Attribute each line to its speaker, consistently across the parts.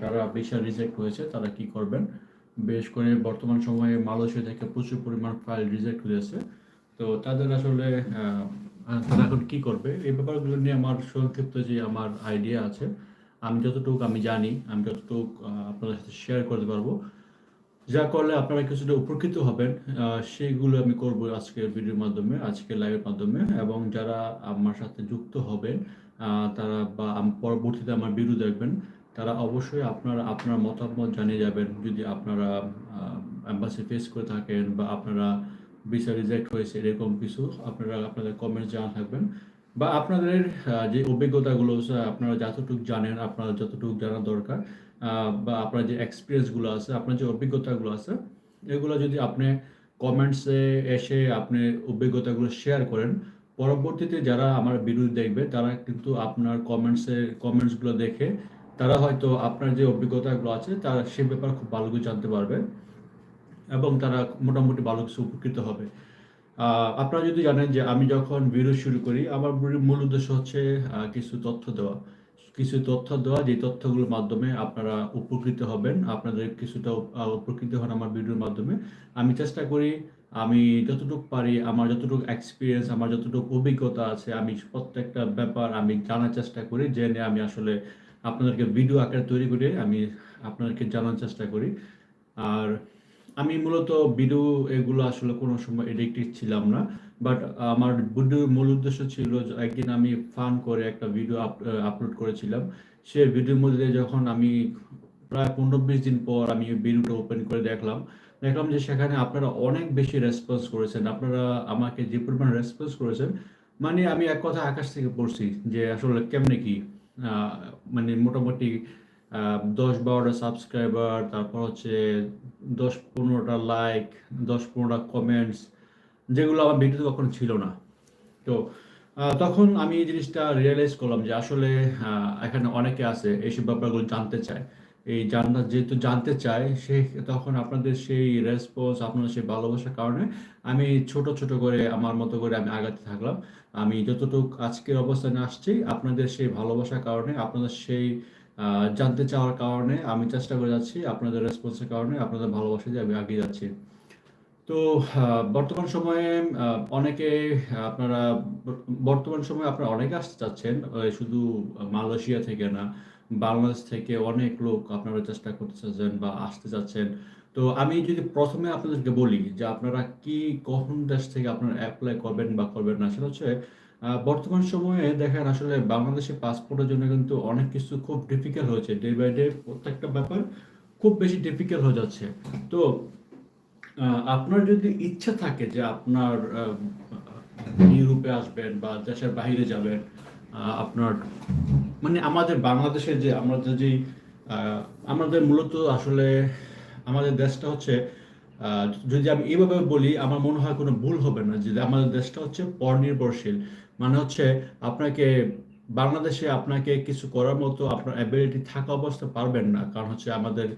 Speaker 1: যারা visa reject হয়েছে, তারা কি করবেন? বিশেষ করে বর্তমান সময়ে মালয়েশিয়া থেকে প্রচুর পরিমাণ ফাইল রিজেক্ট হয়েছে তো তাদের আসলে তারা এখন কি করবে? এই ব্যাপারগুলো নিয়ে আমার সংক্ষিপ্ত যে আমার আইডিয়া আছে, আমি যতটুকু আমি জানি, আমি যতটুকু আপনাদের সাথে শেয়ার করতে পারব। যা করলে আপনারা কিছুটা উপকৃত হবেন সেইগুলো আমি করব আজকের ভিডিওর মাধ্যমে, আজকের লাইভের মাধ্যমে। এবং যারা আমার সাথে যুক্ত হবেন তারা বা পরবর্তীতে আমার ভিডিও দেখবেন তারা অবশ্যই আপনারা, আপনার মতামত জানিয়ে যাবেন। যদি আপনারা অ্যাম্বাসি ফেস করে থাকেন বা আপনারা ভিসা রিজেক্ট হয়েছে, এরকম কিছু আপনারা আপনাদের কমেন্ট জানা থাকবেন। বা আপনাদের যে অভিজ্ঞতাগুলো আপনারা যতটুকু জানেন আপনারা যতটুকু জানা দরকার বা আপনার যে এক্সপিরিয়েন্সগুলো আছে, আপনার যে অভিজ্ঞতাগুলো আছে, এগুলো যদি আপনি কমেন্টসে এসে আপনি অভিজ্ঞতাগুলো শেয়ার করেন, পরবর্তীতে যারা আমার ভিডিও দেখবে, তারা কিন্তু আপনার কমেন্টসে কমেন্টসগুলো দেখে তারা হয়তো আপনার যে অভিজ্ঞতাগুলো আছে, তারা সে ব্যাপারে খুব ভালো কিছু জানতে পারবে এবং তারা মোটামুটি ভালো কিছু উপকৃত হবে। আপনারা যদি জানেন যে আমি যখন ভিডিও শুরু করি, আমার মূল উদ্দেশ্য হচ্ছে কিছু তথ্য দেওয়া। কিছু তথ্য দেওয়া, যে তথ্যগুলোর মাধ্যমে আপনারা উপকৃত হবেন, আপনাদের কিছুটা উপকৃত হন আমার ভিডিওর মাধ্যমে। আমি চেষ্টা করি, আমি যতটুকু পারি, আমার যতটুকু এক্সপিরিয়েন্স আমার যতটুকু অভিজ্ঞতা আছে, আমি প্রত্যেকটা ব্যাপার আমি জানার চেষ্টা করি, জেনে আমি আসলে আপনাদেরকে ভিডিও আকারে তৈরি করে আমি আপনাদেরকে জানার চেষ্টা করি। আর আমি মূলত ভিডিও এগুলো আসলে কোনো সময় এডিক্টেড ছিলাম না বাট আমার ভিডিওর মূল উদ্দেশ্য ছিল একদিন আমি ফান করে একটা ভিডিও আপলোড করেছিলাম। সেই ভিডিওর মধ্যে যখন আমি প্রায় পনেরো বিশ দিন পর আমি ভিডিওটা ওপেন করে দেখলাম দেখলাম যে সেখানে আপনারা অনেক বেশি রেসপন্স করেছেন। আপনারা আমাকে যে পরিমাণ রেসপন্স করেছেন মানে আমি এক কথা আকাশ থেকে পড়ছি যে আসলে কেমনে কি মানে মোটামুটি দশ বারোটা সাবস্ক্রাইবার তারপর হচ্ছে দশ পনেরোটা লাইক দশ পনেরোটা কমেন্টস যেগুলো আমার ভিডিওতে কখনো ছিল না। তো তখন আমি এই জিনিসটা রিয়েলাইজ করলাম যে আসলে এখানে অনেকে আছে, এইসব ব্যাপারগুলো জানতে চায়। এই জানা যেহেতু জানতে চায়, সে তখন আপনাদের সেই রেসপন্স আপনাদের সেই ভালোবাসার কারণে আমি ছোট ছোট করে, আমার মতো করে আমি আগাতে থাকলাম। আমি যতটুকু আজকের অবস্থানে আসছি, আপনাদের সেই ভালোবাসার কারণে, আপনাদের সেই জানতে চাওয়ার কারণে আমি চেষ্টা করে যাচ্ছি, আপনাদের রেসপন্সের কারণে, আপনাদের ভালোবাসা দিয়ে আমি এগিয়ে যাচ্ছি। তো বর্তমান সময়ে অনেকে, আপনারা, বর্তমান সময়ে আপনারা অনেকে আসতে চাচ্ছেন শুধু মালয়েশিয়া থেকে না বাংলাদেশ থেকে অনেক লোক আপনারা চেষ্টা করতে চাচ্ছেন বা আসতে চাচ্ছেন তো আমি যদি প্রথমে আপনাদেরকে বলি যে আপনারা কি কখন দেশ থেকে আপনারা অ্যাপ্লাই করবেন বা করবেন না, সেটা হচ্ছে বর্তমান সময়ে দেখেন আসলে বাংলাদেশে পাসপোর্টের জন্য কিন্তু অনেক কিছু খুব ডিফিকাল্ট হয়েছে। ডে বাই ডে প্রত্যেকটা ব্যাপার খুব বেশি ডিফিকাল্ট হয়ে যাচ্ছে। তো আপনার যদি ইচ্ছা থাকে যে আপনার ইউরোপে আসবেন বা দেশের বাইরে যাবেন আপনার মানে আমাদের বাংলাদেশের যে আমাদের যে আমাদের মূলত আসলে আমাদের দেশটা হচ্ছে যদি আমি এইভাবে বলি আমার মনে হয় কোনো ভুল হবে না যে আমাদের দেশটা হচ্ছে পরনির্ভরশীল। মানে হচ্ছে আপনাকে বাংলাদেশে আপনাকে কিছু করার মতো আপনার অ্যাবিলিটি থাকা অবস্থা পারবেন না। কারণ হচ্ছে আমাদের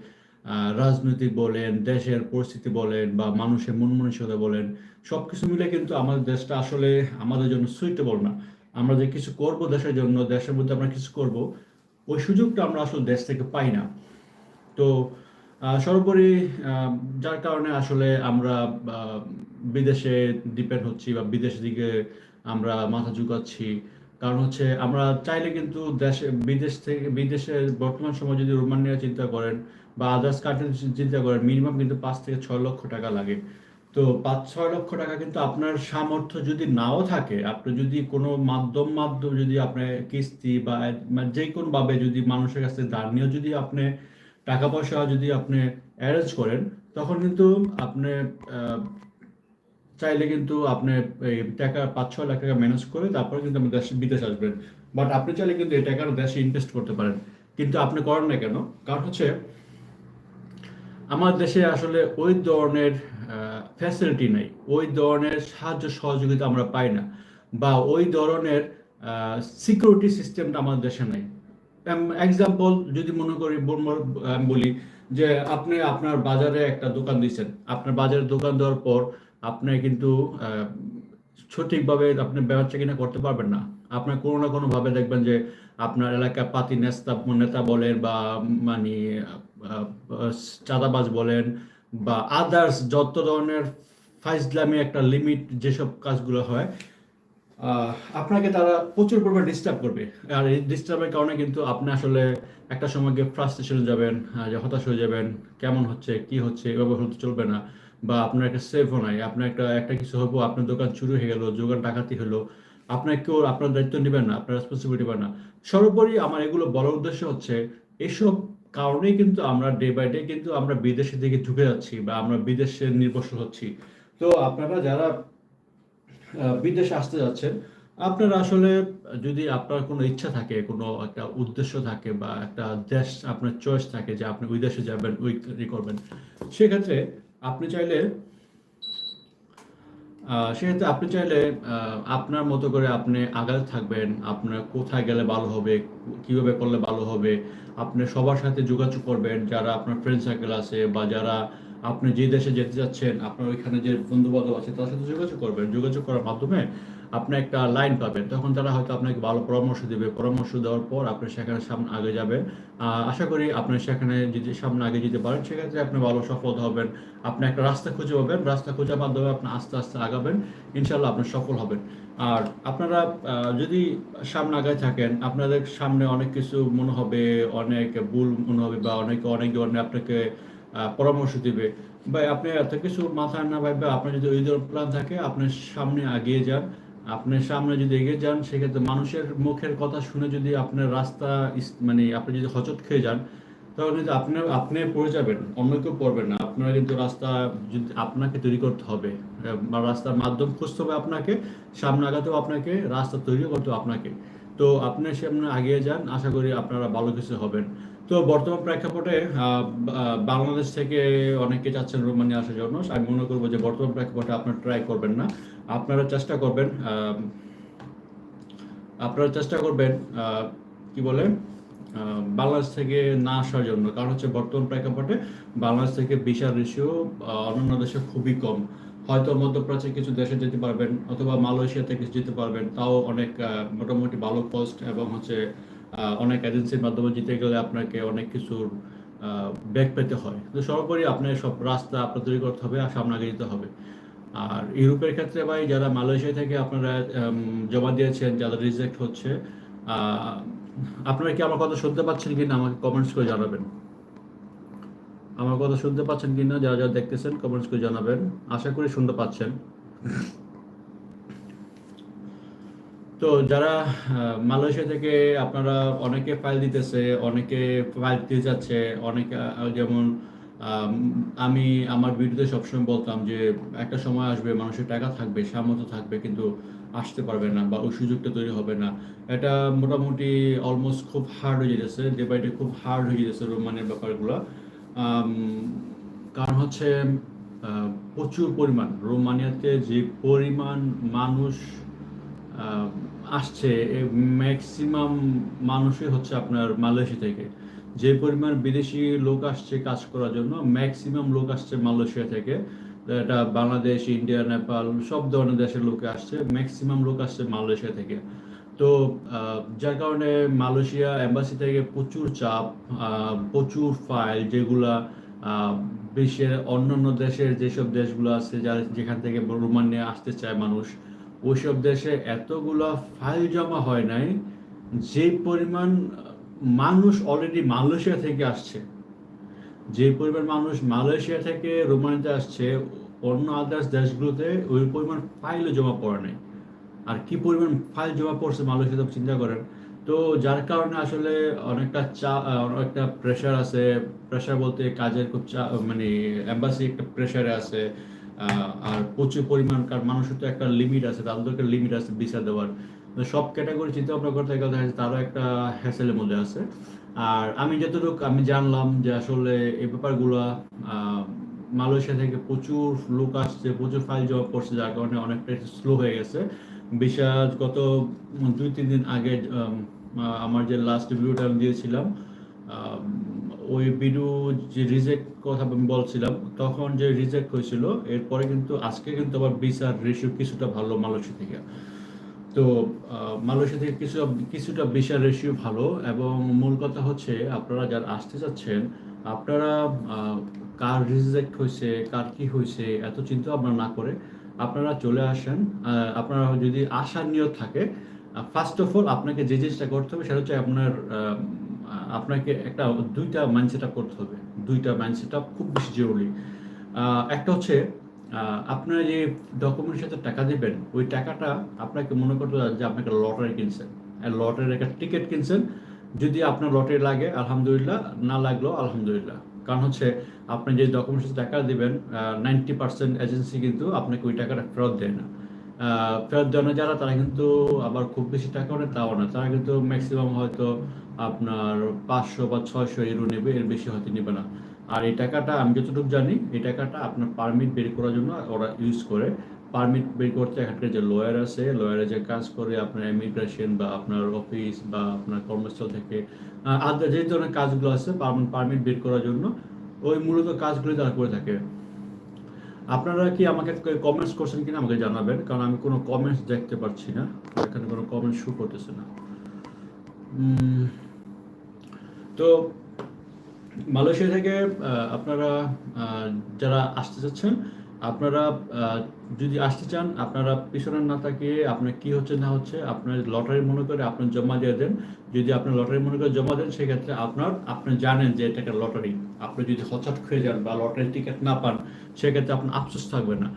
Speaker 1: আহ, রাজনৈতিক বলেন দেশের পরিস্থিতি বলেন বা মানুষের মন মানসিকতা বলেন সব কিছু মিলে কিন্তু আমাদের দেশটা আসলে আমাদের জন্য সুইটেবল না। আমরা যে কিছু করব দেশের জন্য, দেশের মধ্যে আমরা কিছু করব, ওই সুযোগটা আমরা আসলে দেশ থেকে পাই না। তো সর্বোপরি যার কারণে আসলে আমরা বিদেশে ডিপেন্ড হচ্ছি বা বিদেশ দিকে আমরা মাথা ঝুঁকাচ্ছি। কারণ হচ্ছে, আমরা চাইলে কিন্তু দেশে, বিদেশ থেকে, বিদেশের বর্তমান সময় যদি রোমানিয়া চিন্তা করেন বা আদার্স কান্ট্রি চিন্তা করেন মিনিমাম কিন্তু পাঁচ থেকে ছয় লক্ষ টাকা লাগে। তো পাঁচ, ছয় লক্ষ টাকা কিন্তু আপনার সামর্থ্য যদি নাও থাকে, আপনি যদি কোনো মাধ্যম মাধ্যম যদি আপনি কিস্তি বা মানে যে কোনো ভাবে যদি মানুষের কাছে ধার নিয়ে যদি আপনি টাকা পয়সা যদি আপনি অ্যারেঞ্জ করেন, তখন কিন্তু আপনি চাইলে কিন্তু আপনি এই টাকা পাঁচ, ছয় লাখ টাকা ম্যানেজ করে তারপরে কিন্তু আপনি দেশে, বিদেশ আসবেন। বাট আপনি চাইলে কিন্তু এই টাকা দেশে ইনভেস্ট করতে পারেন। কিন্তু আপনি করেন না কেন? কারণ হচ্ছে আমার দেশে আসলে ওই ধরনের ফ্যাসিলিটি নেই। ওই ধরনের সাহায্য সহযোগিতা আমরা পাই না। বা ওই ধরনের সিকিউরিটি সিস্টেমটা আমাদের দেশে নেই। এক্সাম্পল যদি মনে করি, বলি যে আপনি আপনার বাজারে একটা দোকান দিচ্ছেন আপনার বাজারে দোকান দেওয়ার পর আপনি কিন্তু সঠিকভাবে আপনি ব্যবসা কিনা করতে পারবেন না। আপনার কোনো না কোনোভাবে দেখবেন যে আপনার এলাকার পাতি নেতা নেতা বলেন বা মানে চাঁদাবাজ বলেন বা আদার্স যত ধরনের ফাইজলামি একটা লিমিট যেসব কাজগুলো হয় আপনাকে তারা প্রচুর পরিমাণে ডিস্টার্ব করবে। আর এই ডিস্টার্বের কারণে কিন্তু আপনি আসলে একটা সময় গিয়ে ফ্রাস্ট্রেশন যাবেন হতাশ হয়ে যাবেন, কেমন হচ্ছে, কি হচ্ছে, এভাবে হতে চলবে না। বা আপনার একটা সেফও নাই, আপনার একটা একটা কিছু হব, আপনার দোকান চুরি হয়ে গেল দোকান ডাকাতি হলো, আপনার কেউ আপনার দায়িত্ব নেবেন না, আপনার রেসপন্সিবিলিটি নেবেন না। সর্বোপরি আমার এগুলো বলার উদ্দেশ্য হচ্ছে, এসব কারণেই কিন্তু আমরা ডে বাই ডে কিন্তু আমরা বিদেশের দিকে ঝুঁকে যাচ্ছি বা আমরা বিদেশে নির্ভরশীল হচ্ছি। তো আপনারা যারা বিদেশে আসতে যাচ্ছেন, আপনার আসলে যদি আপনার কোনো ইচ্ছা থাকে, কোনো একটা উদ্দেশ্য থাকে বা একটা দেশ, আপনার চয়েস থাকে যে আপনি ওই দেশে যাবেন, ওই করবেন, সেক্ষেত্রে আপনি চাইলে সেক্ষেত্রে আপনি চাইলে আপনার মতো করে আপনি আগাতে থাকবেন। আপনার কোথায় গেলে ভালো হবে, কীভাবে করলে ভালো হবে, আপনি সবার সাথে যোগাযোগ করবেন। যারা আপনার ফ্রেন্ড সার্কেল আছে বা যারা আপনি যে দেশে যেতে যাচ্ছেন আপনার ওইখানে যে বন্ধু বান্ধব আছে, তার সাথে যোগাযোগ করবেন। যোগাযোগ করার মাধ্যমে আপনি একটা লাইন পাবেন। তখন তারা হয়তো আপনাকে ভালো পরামর্শ দেবে। পরামর্শ দেওয়ার পর আপনি সেখানে সামনে আগে যাবেন। আশা করি আপনি সেখানে যদি সামনে আগে যেতে পারেন, সেক্ষেত্রে আপনি ভালো সফল হবেন। আপনি একটা রাস্তা খুঁজে পাবেন। রাস্তা খোঁজার মাধ্যমে আপনি আস্তে আস্তে আগাবেন। ইনশাল্লাহ আপনি সফল হবেন। আর আপনারা যদি সামনে আগায় থাকেন, আপনাদের সামনে অনেক কিছু মনে হবে, অনেক ভুল মনে হবে বা অনেকে অনেক ধরনের আপনাকে পরামর্শ দিবে। বা আপনি এত কিছু মাথায় না ভাববে। আপনার যদি ওই ধরনের প্ল্যান থাকে, আপনি সামনে এগিয়ে যান। আপনার সামনে যদি এগিয়ে যান, সেক্ষেত্রে মানুষের মুখের কথা শুনে যদি আপনার রাস্তা মানে আপনি যদি হচট খেয়ে যান তাহলে কিন্তু আপনি আপনি পড়ে যাবেন, অন্য কেউ পড়বেন না। আপনারা কিন্তু রাস্তা যদি আপনাকে তৈরি করতে হবে, বা রাস্তার মাধ্যম খুঁজতে হবে আপনাকে, সামনে আগাতেও আপনাকে, রাস্তা তৈরি করতে হবে আপনাকে। তো আপনি সামনে আগিয়ে যান, আশা করি আপনারা ভালো কিছু হবেন। তো বর্তমান প্রেক্ষাপটে বাংলাদেশ থেকে অনেকে চাচ্ছেন রোমানিয়া আসার জন্য। আমি মনে করব যে বর্তমান প্রেক্ষাপটে আপনারা ট্রাই করবেন না। আপনারা চেষ্টা করবেন আপনারা চেষ্টা করবেন কি বলে বাংলাদেশ থেকে না আসার জন্য। কারণ হচ্ছে বর্তমান প্রেক্ষাপটে বাংলাদেশ থেকে বিশাল রেশিও অন্যান্য দেশে খুবই কম। হয়তো মধ্যপ্রাচ্যে কিছু দেশে যেতে পারবেন, অথবা মালয়েশিয়া থেকে যেতে পারবেন, তাও অনেক মোটামুটি ভালো কস্ট এবং হচ্ছে অনেক এজেন্সির মাধ্যমে যেতে গেলে আপনাকে অনেক কিছুর ব্যাগ পেতে হয়। তো সর্বোপরি আপনার সব রাস্তা আপনার তৈরি করতে হবে আর সামনে আগে যেতে হবে। আর ইউরোপের ক্ষেত্রে ভাই, যারা মালয়েশিয়া থেকে, আপনারা জমা দিয়েছেন, যারা রিজেক্ট হচ্ছে আপনারা কি আমার কথা শুনতে পাচ্ছেন কিনা আমাকে কমেন্টস করে জানাবেন? আমার কথা শুনতে পাচ্ছেন কিনা, যারা যারা দেখতেছেন কমেন্টস করে জানাবেন। আশা করি শুনতে পাচ্ছেন। তো যারা মালয়েশিয়া থেকে আপনারা অনেকে ফাইল দিতেছে, অনেকে ফাইল দিতে যাচ্ছে, অনেকে যেমন আম, আমি আমার ভিডিওতে সবসময় বলতাম যে একটা সময় আসবে মানুষের টাকা থাকবে সামর্থ্য থাকবে কিন্তু আসতে পারবে না বা ওই সুযোগটা তৈরি হবে না। এটা মোটামুটি অলমোস্ট খুব হার্ড হয়ে যেতেছে ডে বাই ডে খুব হার্ড হয়ে যেতেছে রোমানের ব্যাপারগুলো। কারণ হচ্ছে প্রচুর পরিমাণ রোমানিয়াতে যে পরিমাণ মানুষ আসছে ম্যাক্সিমাম মানুষই হচ্ছে আপনার মালয়েশিয়া থেকে। যে পরিমাণ বিদেশি লোক আসছে কাজ করার জন্য ম্যাক্সিমাম লোক আসছে মালয়েশিয়া থেকে। এটা বাংলাদেশ, ইন্ডিয়া, নেপাল, সব ধরনের দেশের লোক আসছে ম্যাক্সিমাম লোক আসছে মালয়েশিয়া থেকে। তো যার কারণে মালয়েশিয়া এম্বাসি থেকে প্রচুর চাপ প্রচুর ফাইল যেগুলা বিশ্বের অন্যান্য দেশের যেসব দেশগুলো আছে যার যেখান থেকে রোমানিয়া আসতে চায় মানুষ, ওইসব দেশে এতগুলা ফাইল জমা হয় নাই, যে পরিমাণ মানুষ অলরেডি মালয়েশিয়া থেকে আসছে। যে পরিমাণ মানুষ মালয়েশিয়া থেকে রোমানিয়াতে আসছে, অন্য আদার্স দেশগুলোতে ওই পরিমাণ ফাইলও জমা পড়ে নাই। আর কি পরিমাণ ফাইল জমা পড়ছে মালয়েশিয়াতে চিন্তা করেন। তো যার কারণে আসলে অনেকটা চা, অনেকটা প্রেশার আছে। প্রেশার বলতে কাজের খুব চা মানে এম্বাসি একটা প্রেশারে আছে। আর প্রচুর পরিমাণ কার মানুষের তো একটা লিমিট আছে তাদের তো একটা লিমিট আছে ভিসা দেওয়ার। সব ক্যাটাগরি চিন্তা ভাবনা করতে গেলে দেখা তারও একটা হ্যাসেলের মধ্যে আছে। আর আমি যতটুকু আমি জানলাম যে আসলে এই ব্যাপারগুলো মালয়েশিয়া থেকে প্রচুর লোক আসছে, প্রচুর ফাইল জমা পড়ছে যার কারণে অনেকটা স্লো হয়ে গেছে। বিশেষ গত দুই, তিন দিন আগে আমার যে লাস্ট ভিডিওটা আমি দিয়েছিলাম ওই ভিডিও যে রিজেক্ট কথা আমি বলছিলাম, তখন যে রিজেক্ট হয়েছিল, এরপরে কিন্তু আজকে কিন্তু আবার ভিসার রেশিও কিছুটা ভালো মালয়েশিয়া থেকে। তো মালয়েশিয়া থেকে কিছু কিছুটা ভিসার রেশিও ভালো এবং মূল কথা হচ্ছে আপনারা যারা আসতে চাচ্ছেন, আপনারা কার রিজেক্ট হয়েছে, কার কি হয়েছে, এত চিন্তা ভাবনা না করে আপনারা চলে আসেন। আপনারা যদি আসার নিয়ত থাকে ফার্স্ট অফ অল আপনাকে যে জিনিসটা করতে হবে সেটা হচ্ছে আপনার আপনাকে একটা দুইটা মাইন্ডসেট করতে হবে। দুইটা মাইন্ডসেট খুব বেশি জরুরি। একটা হচ্ছে আপনারা যে ডকুমেন্টের সাথে টাকা দিবেন, ওই টাকাটা আপনাকে মনে করতে যে আপনাকে লটারি কিনছেন। লটারির একটা টিকিট কিনছেন, যদি আপনার লটারি লাগে, আলহামদুলিল্লাহ, না লাগলেও আলহামদুলিল্লাহ। কারণ হচ্ছে, আপনি যে ডকুমেন্টস টাকা দিবেন নাইনটি পার্সেন্ট এজেন্সি কিন্তু আপনাকে ওই টাকাটা ফেরত দেয় না। ফেরত দেয় না যারা, তারা কিন্তু আবার খুব বেশি টাকা নেয়, তাও না। তারা কিন্তু ম্যাক্সিমাম হয়তো আপনার পাঁচশো বা ছয়শো ইউরো নেবে, এর বেশি হয়তো নেবে না। আর এই টাকাটা আমি যতটুকু জানি, এই টাকাটা আপনার পারমিট বের করার জন্য ওরা ইউজ করে। পারমিট বের করতে এখানকার যে লয়ার আছে লয়ারে যে কাজ করে আপনার ইমিগ্রেশন বা আপনার অফিস বা আপনার কর্মস্থল থেকে আদার যে ধরনের কাজগুলো আছে পারমিট বের করার জন্য ওই মূলত কাজগুলো তারা করে থাকে। আপনারা কি আমাকে কমেন্টস করছেন কিনা আমাকে জানাবেন, কারণ আমি কোনো কমেন্টস দেখতে পাচ্ছি না, এখানে কোনো কমেন্ট শো করতেছে না। তো মালয়েশিয়া থেকে আপনারা যারা আসতে চাচ্ছেন, আপনারা যদি আসতে চান, আপনারা পিছনে না তাকিয়ে আপনার কি হচ্ছে না হচ্ছে, আপনার লটারি মনে করে আপনার জমা দিয়ে দেন। যদি আপনার লটারি মনে করে জমা দেন, সেক্ষেত্রে আপনার, আপনি জানেন যে এটা একটা লটারি। আপনি যদি হঠাৎ খেয়ে যান বা লটারির টিকিট না পান, সেক্ষেত্রে আপনার আফসোস থাকবে না।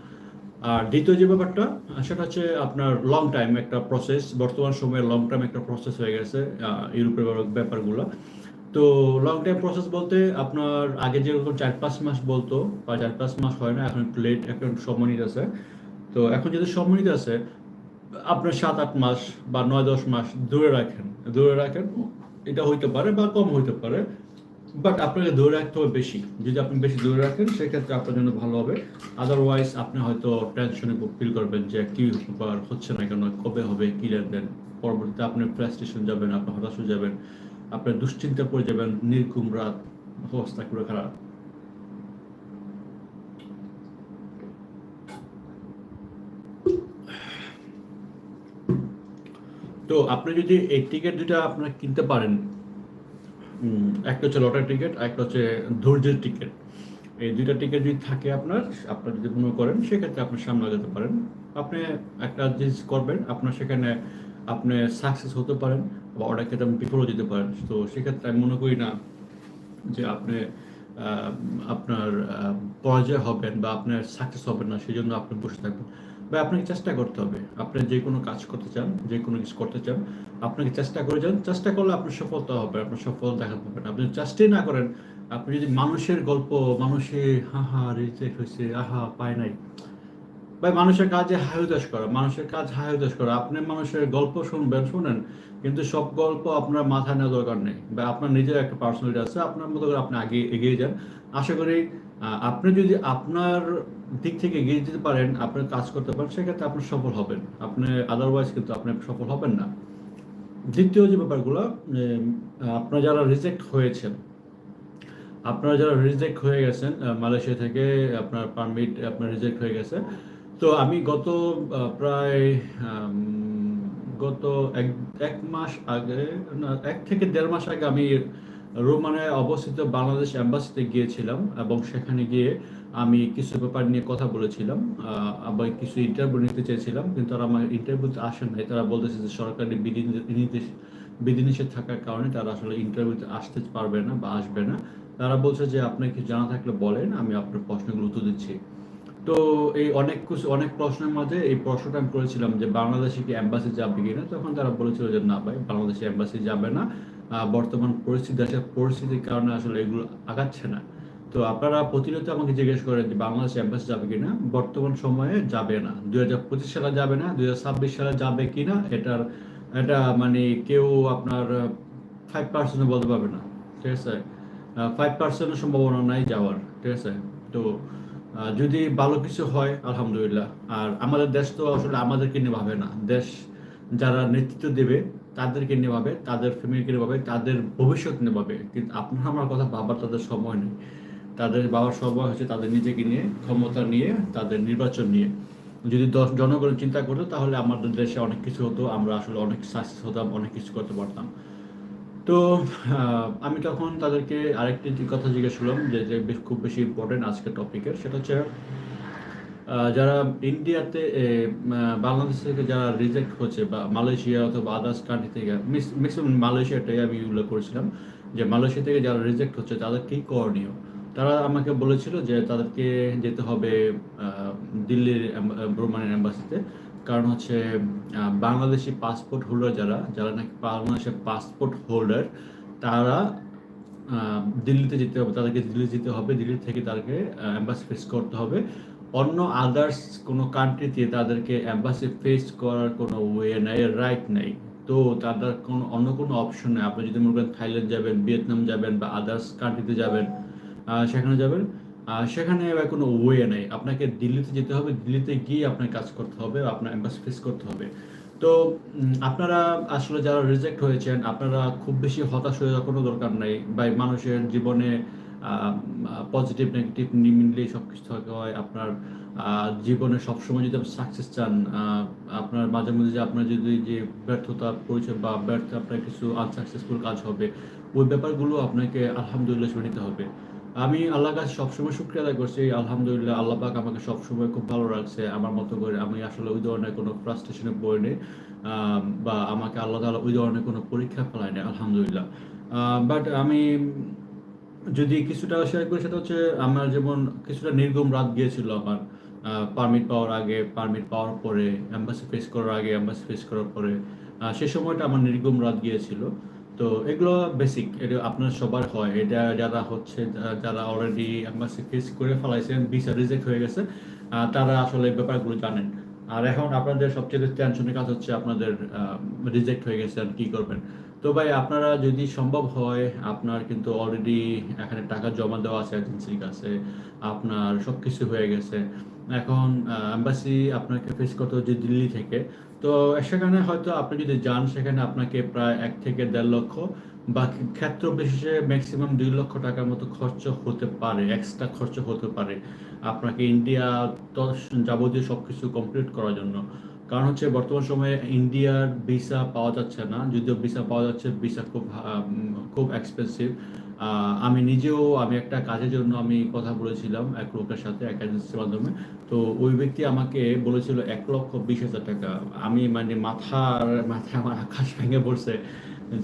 Speaker 1: আর দ্বিতীয় যে ব্যাপারটা, সেটা হচ্ছে আপনার লং টাইম একটা প্রসেস বর্তমান সময়ে লং টাইম একটা প্রসেস হয়ে গেছে ইউরোপের ব্যাপার- ব্যাপারগুলো। তো লং টাইম প্রসেস বলতে আপনার আগে যেরকম চার পাঁচ মাস বলতো, বা চার পাঁচ মাস হয় না, এখন একটু লেট এখন সময় নিতে আছে। তো এখন যদি সময় নিতে আছে, আপনার সাত আট মাস বা নয় দশ মাস দূরে রাখেন। দূরে রাখেন, এটা হইতে পারে বা কম হইতে পারে বাট আপনাকে দূরে রাখতে হবে বেশি। যদি আপনি বেশি দূরে রাখেন, সেক্ষেত্রে আপনার জন্য ভালো হবে। আদারওয়াইজ আপনি হয়তো টেনশনে ফিল করবেন যে কি হচ্ছে না কেন, কবে হবে, কি লেনদেন? পরবর্তীতে আপনি ফ্রাস্ট্রেশন যাবেন আপনি হতাশ হয়ে যাবেন আপনার দুশ্চিন্তা পড়ে যাবেন, নির্ঘুম রাত, অবস্থা পুরো খারাপ। তো আপনি যদি এই টিকিট দুটা আপনার কিনতে পারেন একটা হচ্ছে লটারি টিকিট একটা হচ্ছে ধৈর্যের টিকিট এই দুইটা টিকিট যদি থাকে আপনার আপনার যদি মনে করেন, সেক্ষেত্রে আপনি সামনে যেতে পারেন। আপনি একটা জিনিস করবেন, আপনার সেখানে আপনি সাকসেস হতে পারেন। বা অর্ডার ক্ষেত্রে আপনি বিফলও যেতে পারেন। তো সেক্ষেত্রে আমি মনে করি না যে আপনি আপনার পরাজয় হবেন বা আপনার সাকসেস হবেন না সেই জন্য আপনি বসে থাকবেন। বা আপনাকে চেষ্টা করতে হবে। আপনি যে কোনো কাজ করতে চান, যে কোনো কিছু করতে চান, আপনাকে চেষ্টা করে যান। চেষ্টা করলে আপনার সফলতা হবে, আপনার সফল দেখা পাবেন। আপনি চেষ্টাই না করেন, আপনি যদি মানুষের গল্প, মানুষের হা হা রিজেক্ট হয়েছে, আহা, পায় নাই ভাই, মানুষের কাজে হায়ুদাস করা, মানুষের কাজ হায়ুদাস করা। আপনি মানুষের গল্প শুনবেন, শুনেন, কিন্তু সব গল্প আপনার মাথায় নেওয়া দরকার নেই। বা আপনার নিজের একটা পার্সোনালিটি আছে, আপনার মতো করে আপনি আগে এগিয়ে যান। আশা করি আপনি যদি আপনার দিক থেকে এগিয়ে যেতে পারেন, আপনি কাজ করতে পারেন, সেক্ষেত্রে আপনি সফল হবেন। আপনি আদারওয়াইজ কিন্তু আপনি সফল হবেন না। দ্বিতীয় যে ব্যাপারগুলো আপনারা যারা রিজেক্ট হয়েছেন, আপনারা যারা রিজেক্ট হয়ে গেছেন মালয়েশিয়া থেকে আপনার পারমিট আপনার রিজেক্ট হয়ে গেছে তো আমি গত প্রায় গত এক এক মাস আগে, না, এক থেকে দেড় মাস আগে আমি রোমানে অবস্থিত বাংলাদেশ অ্যাম্বাসিতে গিয়েছিলাম এবং সেখানে গিয়ে আমি কিছু ব্যাপার নিয়ে কথা বলেছিলাম আবার কিছু ইন্টারভিউ নিতে চেয়েছিলাম, কিন্তু তারা আমার ইন্টারভিউতে আসেন নাই। তারা বলতেছে যে সরকারি বিধিনির্দেশ বিধিনিষেধ থাকার কারণে তারা আসলে ইন্টারভিউতে আসতে পারবে না বা আসবে না। তারা বলছে যে, আপনার কি জানা থাকলে বলেন, আমি আপনার প্রশ্নগুলো উত্তর দিচ্ছি। তো এই অনেক কিছু অনেক প্রশ্নের মাঝে এই প্রশ্নটা আমি করেছিলাম যে বাংলাদেশে কি অ্যাম্বাসি যাবে কিনা? তখন তারা বলেছিল যে না ভাই, বাংলাদেশে অ্যাম্বাসি যাবে না। বর্তমান পরিস্থিতি, দেশের পরিস্থিতির কারণে আসলে এগুলো আগাচ্ছে না। তো আপনারা প্রতিনিয়ত আমাকে জিজ্ঞেস করেন যে বাংলাদেশ অ্যাম্বাসি যাবে কিনা? বর্তমান সময়ে যাবে না। দুই হাজার পঁচিশ সালে যাবে না, দুই হাজার ছাব্বিশ সালে যাবে কিনা, এটার, এটা মানে কেউ আপনার ফাইভ পার্সেন্ট বলতে পারবে না। ঠিক আছে? ফাইভ পার্সেন্টের সম্ভাবনা নাই যাওয়ার। ঠিক আছে? তো যদি ভালো কিছু হয়, আলহামদুলিল্লাহ। আর আমাদের দেশ তো আসলে আমাদেরকে নিয়ে ভাবে না। দেশ যারা নেতৃত্ব দেবে, তাদেরকে নিয়ে ভাবে, তাদের ফ্যামিলিকে নিয়ে ভাবে, তাদের ভবিষ্যৎ নিয়ে ভাবে। কিন্তু আপনার আমার কথা ভাবার তাদের সময় নেই। তাদের বাবার সময় হচ্ছে তাদের নিজেকে নিয়ে, ক্ষমতা নিয়ে, তাদের নির্বাচন নিয়ে। যদি দশ জনগণ চিন্তা করতো, তাহলে আমাদের দেশে অনেক কিছু হতো, আমরা আসলে অনেক সাকসেস হতাম, অনেক কিছু করতে পারতাম। তো আমি তখন তাদেরকে আরেকটি কথা জিজ্ঞেস করলাম যে খুব বেশি ইম্পর্টেন্ট আজকের টপিকের সেটা হচ্ছে যারা ইন্ডিয়াতে বাংলাদেশ থেকে যারা রিজেক্ট হচ্ছে বা মালয়েশিয়া অথবা আদার্স কান্ট্রি থেকে ম্যাক্সিমাম মালয়েশিয়াটাই আমি উল্লেখ করেছিলাম যে, মালয়েশিয়া থেকে যারা রিজেক্ট হচ্ছে তাদের কি করণীয়? তারা আমাকে বলেছিল যে, তাদেরকে যেতে হবে দিল্লির রোমানের অ্যাম্বাসিতে কারণ হচ্ছে বাংলাদেশি পাসপোর্ট হোল্ডার যারা যারা নাকি বাংলাদেশের পাসপোর্ট হোল্ডার তারা দিল্লিতে যেতে হবে, তাদেরকে দিল্লি যেতে হবে, দিল্লি থেকে তাদেরকে অ্যাম্বাসি ফেস করতে হবে। অন্য আদার্স কোনো কান্ট্রিতে তাদেরকে অ্যাম্বাসি ফেস করার কোনো ওয়ে নাই রাইট নাই। তো তাদের কোনো, অন্য কোনো অপশন নেই। আপনি যদি মনে করেন থাইল্যান্ড যাবেন, ভিয়েতনাম যাবেন বা আদার্স কান্ট্রিতে যাবেন সেখানে যাবেন। সেখানে কোনো ওয়ে নেই। আপনাকে দিল্লিতে যেতে হবে, দিল্লিতে গিয়ে আপনার কাজ করতে হবে, আপনার অ্যাম্বাসি ফেস করতে হবে। তো আপনারা আসলে যারা রিজেক্ট হয়েছেন, আপনারা খুব বেশি হতাশ হয়ে যাওয়ার কোনো দরকার নেই। বা মানুষের জীবনে পজিটিভ নেগেটিভ মিললেই সব কিছু থাকে হয়। আপনার জীবনে সবসময় যদি আপনি সাকসেস চান আপনার মাঝে মাঝে যে আপনার যদি যে ব্যর্থতা পরিচয় বা ব্যর্থ আপনার কিছু আনসাকসেসফুল কাজ হবে, ওই ব্যাপারগুলো আপনাকে আলহামদুলিল্লাহ শুনে নিতে হবে। আমি আল্লাহ কাছে সবসময় শুক্রিয়া আদায় করছি। আলহামদুলিল্লাহ, আল্লাহ পাক আমাকে সবসময় খুব ভালো রাখছে। আমার মতো করে আমি আসলে ওই ধরনের কোনো ফ্রাস্ট্রেশনে পড়িনি বা আমাকে আল্লাহ তাআলা ওই ধরনের কোনো পরীক্ষা ফেলায়নি, আলহামদুলিল্লাহ। বাট আমি যদি কিছুটা শেয়ার করি, সেটা হচ্ছে আমার যেমন কিছুটা নির্গম রাত গিয়েছিল আমার। পারমিট পাওয়ার আগে পারমিট পাওয়ার পরে অ্যাম্বাসি ফেস করার আগে অ্যাম্বাসি ফেস করার পরে সে সময়টা আমার নির্গম রাত গিয়েছিল। তো এগুলো বেসিক এটা আপনার সবার হয়। এটা যারা হচ্ছে যারা অলরেডি অ্যাম্বাসি ফেস করে ফেলাইছেন ভিসা রিজেক্ট হয়ে গেছে তারা আসলে এই ব্যাপারগুলো জানেন। আর এখন আপনাদের সবচেয়ে টেনশনের কাজ হচ্ছে আপনাদের রিজেক্ট হয়ে গেছে আর কি করবেন। তো ভাই, আপনারা যদি সম্ভব হয়, আপনার কিন্তু অলরেডি এখানে টাকা জমা দেওয়া আছে এজেন্সির কাছে, আপনার সব কিছু হয়ে গেছে। এখন অ্যাম্বাসি আপনাকে ফেস করতে হচ্ছে দিল্লি থেকে। তো সেখানে হয়তো আপনি যদি যান, সেখানে আপনাকে প্রায় এক থেকে দেড় লক্ষ বা ক্ষেত্র বিশেষে ম্যাক্সিমাম দুই লক্ষ টাকার মতো খরচ হতে পারে এক্সট্রা খরচ হতে পারে। আপনাকে ইন্ডিয়া যাবতীয় সব কিছু কমপ্লিট করার জন্য। কারণ হচ্ছে বর্তমান সময়ে ইন্ডিয়ার ভিসা পাওয়া যাচ্ছে না। যদিও ভিসা পাওয়া যাচ্ছে ভিসা খুব খুব এক্সপেন্সিভ আমি নিজেও, আমি একটা কাজের জন্য আমি কথা বলেছিলাম এক লোকের সাথে, এক এজেন্সির মাধ্যমে। তো ওই ব্যক্তি আমাকে বলেছিল এক লক্ষ বিশ হাজার টাকা। আমি মানে মাথার, মাথায় আমার আকাশ ভেঙে পড়ছে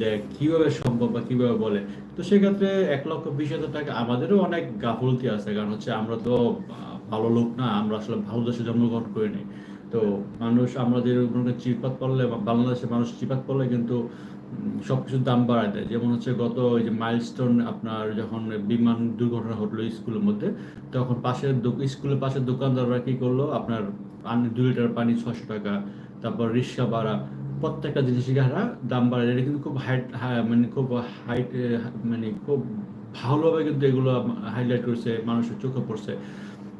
Speaker 1: যে কীভাবে সম্ভব বা কীভাবে বলে। তো সেক্ষেত্রে এক লক্ষ বিশ হাজার টাকা আমাদেরও অনেক গাফলতি আছে। কারণ হচ্ছে আমরা তো ভালো লোক না, আমরা আসলে ভালো দেশে জন্মগ্রহণ করিনি তো মানুষ আমাদের চিপাত পড়লে বাংলাদেশের মানুষ চিপাত পড়লে কিন্তু সব কিছুর দাম বাড়ায় দেয়। যেমন হচ্ছে গত ওই যে মাইলস্টোন আপনার যখন বিমান দুর্ঘটনা ঘটলো স্কুলের মধ্যে, তখন পাশের স্কুলের পাশের দোকানদাররা কি করল? আপনার পানি, দুই লিটার পানি ছশো টাকা, তারপর রিক্সা ভাড়া, প্রত্যেকটা জিনিসের হারা দাম বাড়ায় এটা কিন্তু খুব হাইট মানে খুব হাইট মানে খুব ভালোভাবে কিন্তু এগুলো হাইলাইট করছে, মানুষের চোখে পড়ছে।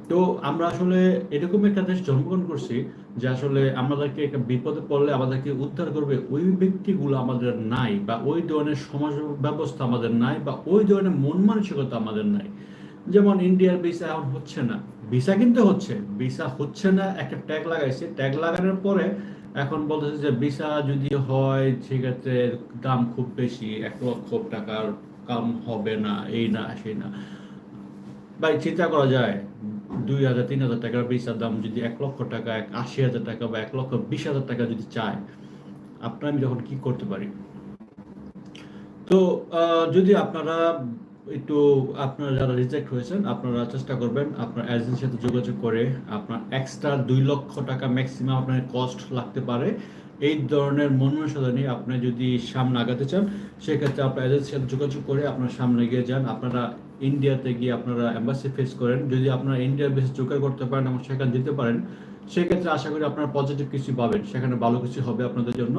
Speaker 1: তো আমরা আসলে এরকম একটা দেশ জন্মগ্রহণ করছি যে আসলে আমাদেরকে একটা বিপদে পড়লে আমাদেরকে উদ্ধার করবে ওই ব্যক্তিগুলো আমাদের নাই বা ওই ধরনের সমাজ ব্যবস্থা আমাদের নাই বা ওই ধরনের মন মানসিকতা আমাদের নাই। যেমন ইন্ডিয়ার ভিসা এখন হচ্ছে না। ভিসা কিন্তু হচ্ছে। ভিসা হচ্ছে না, একটা ট্যাগ লাগাইছে। ট্যাগ লাগানোর পরে এখন বলতেছে যে ভিসা যদি হয়, সেক্ষেত্রে দাম খুব বেশি, এক লক্ষ টাকার কাম হবে না, এই না, সেই না। ভাই, চিন্তা করা যায়। দুই হাজার, তিন হাজার টাকার ভিসার দাম যদি এক লক্ষ টাকা, এক আশি হাজার টাকা বা এক লক্ষ বিশ হাজার টাকা যদি চায়, আপনার আমি যখন কি করতে পারি? তো যদি আপনারা একটু, আপনারা যারা রিজেক্ট হয়েছেন, আপনারা চেষ্টা করবেন আপনার এজেন্সির সাথে যোগাযোগ করে আপনার এক্সট্রা দুই লক্ষ টাকা ম্যাক্সিমাম আপনার কস্ট লাগতে পারে। এই ধরনের মন মানসিকতা নিয়ে আপনি যদি সামনে আগাতে চান, সেক্ষেত্রে আপনার এজেন্সির সাথে যোগাযোগ করে আপনার সামনে গিয়ে যান। আপনারা ইন্ডিয়াতে গিয়ে আপনারা এম্বাসি ফেস করেন। যদি আপনারা ইন্ডিয়ার বেশি জোগাড় করতে পারেন এবং সেখানে যেতে পারেন, সেক্ষেত্রে আশা করি আপনারা পজিটিভ কিছু পাবেন। সেখানে ভালো কিছু হবে আপনাদের জন্য।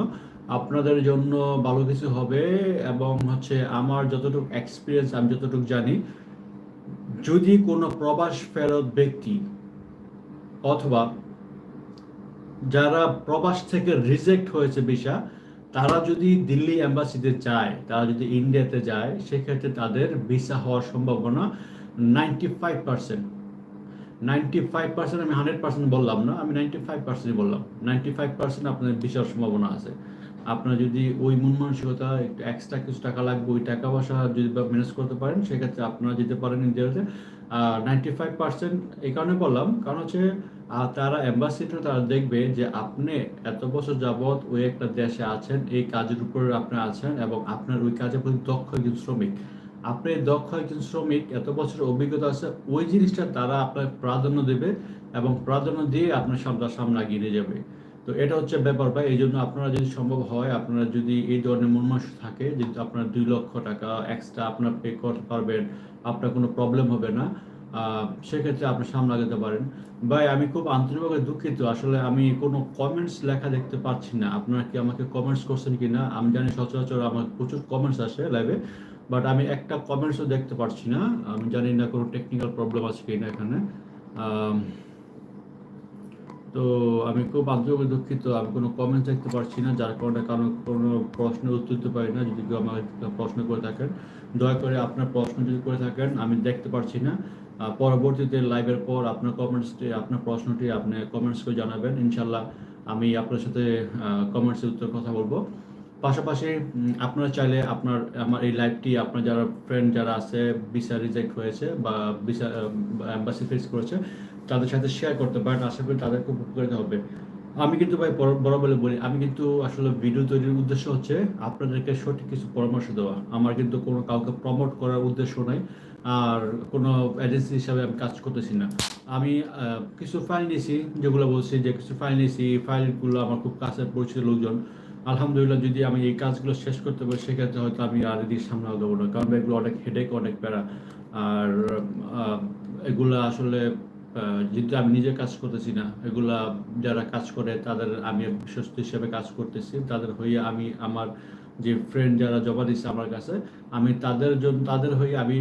Speaker 1: আপনাদের জন্য ভালো কিছু হবে এবং হচ্ছে আমার যতটুকু এক্সপিরিয়েন্স আমি যতটুকু জানি, যদি কোনো প্রবাস ফেরত ব্যক্তি অথবা যারা প্রবাস থেকে রিজেক্ট হয়েছে ভিসা তারা যদি দিল্লি অ্যাম্বাসিতে যায়, তারা যদি ইন্ডিয়াতে যায়, সেক্ষেত্রে তাদের ভিসা হওয়ার সম্ভাবনা ninety five percent ninety five percent আমি হান্ড্রেড পার্সেন্ট বললাম না, আমি নাইনটি ফাইভ পার্সেন্টই বললাম। নাইনটি ফাইভ পার্সেন্ট আপনার বিশাল সম্ভাবনা আছে। আপনার যদি ওই মন মানসিকতা, একটু এক্সট্রা কিছু টাকা লাগবে, ওই টাকা পয়সা যদি ম্যানেজ করতে পারেন, সেক্ষেত্রে আপনারা যেতে পারেন ইন্ডিয়াতে। আর নাইনটি ফাইভ পার্সেন্ট এই কারণে বললাম, কারণ হচ্ছে আহ, তারা অ্যাম্বাসিডার তারা দেখবে যে আপনি এত বছর যাবৎ ওই একটা দেশে আছেন এই কাজের উপরে আপনি আছেন এবং আপনার ওই কাজের প্রতি দক্ষ একজন শ্রমিক। আপনি দক্ষ একজন শ্রমিক এত বছর অভিজ্ঞতা আছে ওই জিনিসটা তারা আপনার প্রাধান্য দেবে এবং প্রাধান্য দিয়ে আপনার সামনে সামনে এগিয়ে নিয়ে যাবে। তো এটা হচ্ছে ব্যাপার ভাই এই জন্য আপনারা যদি সম্ভব হয় আপনারা যদি এই ধরনের মনমাস থাকে যদি আপনার দুই লক্ষ টাকা এক্সট্রা আপনার পে করতে পারবেন আপনার কোনো প্রবলেম হবে না। সেক্ষেত্রে আপনি সামলা যেতে পারেন। ভাই, আমি খুব আন্তরিকভাবে দুঃখিত। আসলে আমি কোনো কমেন্টস লেখা দেখতে পাচ্ছি না। আপনারা কি আমাকে কমেন্টস করছেন কি না আমি জানি সচরাচর আমার প্রচুর কমেন্টস আসে লাইভে বাট আমি একটা কমেন্টসও দেখতে পারছি না। আমি জানি না কোনো টেকনিক্যাল প্রবলেম আছে কি না এখানে তো আমি খুব আন্তরিকভাবে দুঃখিত। আমি কোনো কমেন্ট দেখতে পারছি না, যার কারণে কারণ কোনো প্রশ্নের উত্তর দিতে পারি না। যদি কেউ আমাকে প্রশ্ন করে থাকেন, দয়া করে আপনার প্রশ্ন যদি করে থাকেন, আমি দেখতে পারছি না। পরবর্তীতে লাইভের পর আপনার কমেন্টসটি আপনার প্রশ্নটি আপনি কমেন্টস করে জানাবেন। ইনশাল্লাহ আমি আপনার সাথে কমেন্টসের উত্তর কথা বলব। পাশাপাশি আপনারা চাইলে আপনার, আমার এই লাইভটি আপনার যারা ফ্রেন্ড যারা আছে ভিসা রিজেক্ট হয়েছে বা ভিসা অ্যাম্বাসি ফেস করেছে তাদের সাথে শেয়ার করতে পারেন, আশা করি তাদের খুব উপকারিত হবে। আমি কিন্তু ভাই বড় বলে বলি, আমি কিন্তু আসলে ভিডিও তৈরির উদ্দেশ্য হচ্ছে আপনাদেরকে সঠিক কিছু পরামর্শ দেওয়া। আমার কিন্তু কোনো কাউকে প্রমোট করার উদ্দেশ্য নাই, আর কোনো এজেন্সি হিসাবে আমি কাজ করতেছি না। আমি কিছু ফাইল নিয়েছি, যেগুলো বলছি যে কিছু ফাইল নিয়েছি ফাইলগুলো আমার খুব কাছে পরিচিত লোকজন। আলহামদুলিল্লাহ যদি আমি এই কাজগুলো শেষ করতে পারি, সেক্ষেত্রে হয়তো আমি আর এদিকে সামনে আগাবো না, কারণ এগুলো অনেক হেডেক অনেক প্যারা। আর এগুলা আসলে যেহেতু আমি নিজে কাজ করতেছি না, এগুলা যারা কাজ করে, তাদের আমি বিশ্বস্ত হিসেবে কাজ করতেছি। তাদের হয়ে আমি আমার যে ফ্রেন্ড যারা জমা দিচ্ছে আমার কাছে, আমি তাদের জন্য তাদের হয়ে আমি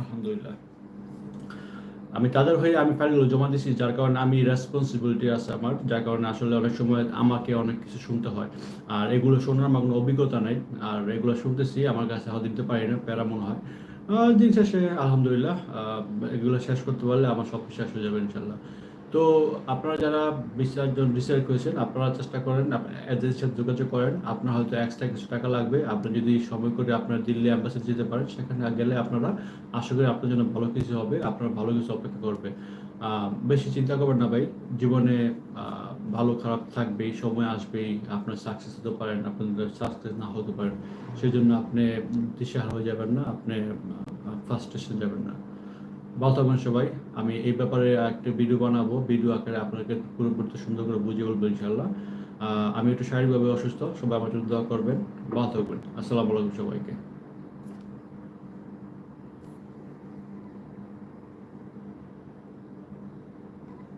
Speaker 1: আলহামদুলিল্লাহ। আমি তাদের হয়ে আমি ফাইলগুলো জমা দিচ্ছি যার কারণে আমি রেসপন্সিবিলিটি আছে আমার, যার কারণে আসলে অনেক সময় আমাকে অনেক কিছু শুনতে হয়। আর এগুলো শোনার আমার কোনো অভিজ্ঞতা নাই, আর এগুলো শুনতেছি, আমার কাছে দিতে পারি না, প্যারা মনে হয়। দিন শেষে আলহামদুলিল্লাহ এগুলো শেষ করতে পারলে আমার সব শেষ হয়ে যাবে ইনশাল্লাহ তো আপনারা যারা জন রিসার্চ করেছেন আপনারা চেষ্টা করেন এজেন্সির সাথে যোগাযোগ করেন। আপনার হয়তো এক্সট্রা কিছু টাকা লাগবে। আপনি যদি সময় করে আপনার দিল্লি অ্যাম্বাসি যেতে পারেন সেখানে গেলে আপনারা আশা করি আপনার জন্য ভালো কিছু হবে আপনার ভালো কিছু অপেক্ষা করবে। বেশি চিন্তা করবেন না ভাই। জীবনে আহ, ভালো, খারাপ থাকবেই সময় আসবেই আপনার সাকসেস হতে পারেন, আপনাদের সাকসেস না হতে পারেন সেই জন্য আপনি দিশাহারা হয়ে যাবেন না, আপনি ফার্স্টেশন যাবেন না। ভালো থাকবেন সবাই, আমি এই ব্যাপারে একটা ভিডিও বানাবো ভিডিও আকারে আপনাকে পুরোপুরি সুন্দর করে বুঝিয়ে বলব ইনশাল্লাহ আমি একটু শারীরিকভাবে অসুস্থ, সবাই আমার জন্য দোয়া করবেন, ভালো থাকবেন, আসসালামু আলাইকুম সবাইকে।